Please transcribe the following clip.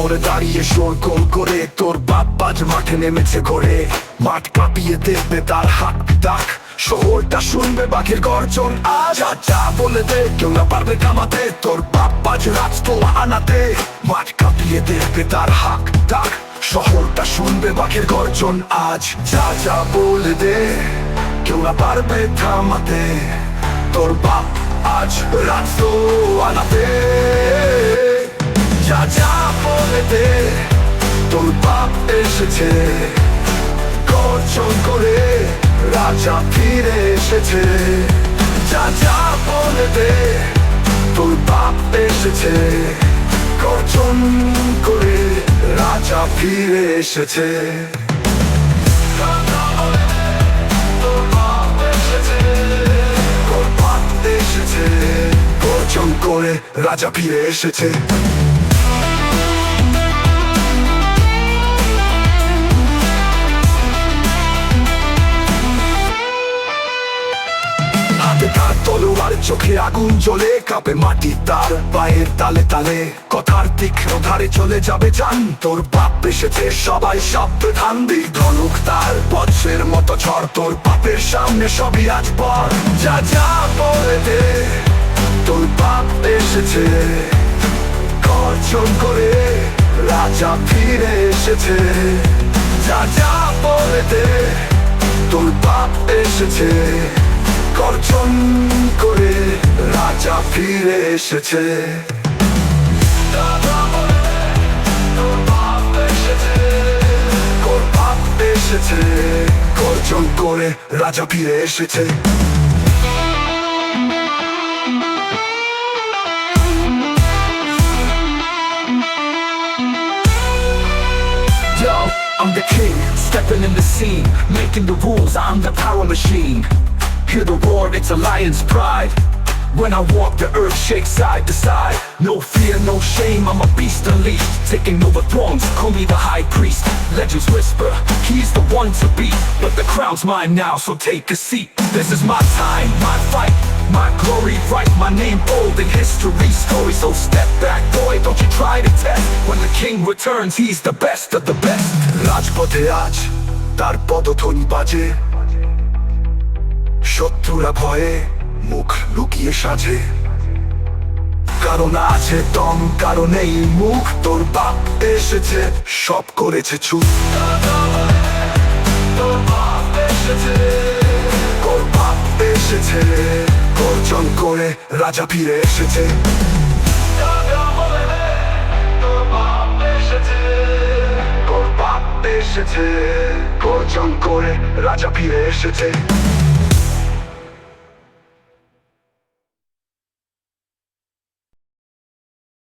মোড়ে দাঁড়িয়ে শোর গোল করে তোর বাপ বাজ মাঠে নেমেছে ঘরে। মাঠ কাঁপিয়ে দেখবে তার হাত ডাক। শহরটা শুনবে বাঘের গর্জন আজ। যা বলে দে, কেউ না পারবে কামাতে তোর বাপ বাজ রাজ তো আনাতে। মাঠ কাঁপিয়ে দেখবে তার হাক ডাক। শহরটা শুনবে বাঘের গর্জন আজ। যা যা বলে দে, কেউ না পারবে থামাতে। তোর বাপ আজ রাজ তো আনাতে। এসেছে। গর্জন করে রাজা ফিরে এসেছে। যা যা বলে দে তোর বাপ এসেছে। গর্জন করে রাজা ফিরে এসেছে। এসেছে, করে রাজা ফিরে এসেছে। তার তলোয়ার, চোখে আগুন জ্বলে কাঁপে মাটি তার পায়ের তালে তালে। কথার তীক্ষ্ণ ধারে চলে যাবে জান তোর বাপ এসেছে, সবাই সাবধান। দিক ধনুক তার বজ্রের মতো ঝড়, তোর বাপের সামনে সবই আজ পর। যা যা বলে দে, তোর বাপ এসেছে। গর্জন করে রাজা ফিরে এসেছে। যা যা বলে দে, তোর বাপ এসেছে। গর্জন করে রাজা ফিরে এসেছে গর্জন করে রাজা ফিরে এসেছে I'm the king, stepping in the scene, making the rules, I'm the power machine. Hear the roar, it's a lion's pride. When I walk, the earth shakes side to side. No fear, no shame, I'm a beast unleashed Taking over thrones, call me the high priest. Legends whisper, he's the one to beat. But the crown's mine now, so take a seat. This is my time, my fight my glory Write my name bold in history story So step back boy, don't you try to test. When the king returns, he's the best of the best. Raj dar শত্রুরা ভয়ে মুখ লুকিয়ে সাজে। কারণ আছে দম কারণেই মুখ তোর বাপ এসেছে, সব করেছে চুপ তোর বাপ এসেছে গর্জন করে রাজা ফিরে এসেছে। এসেছে গর্জন করে রাজা ফিরে এসেছে।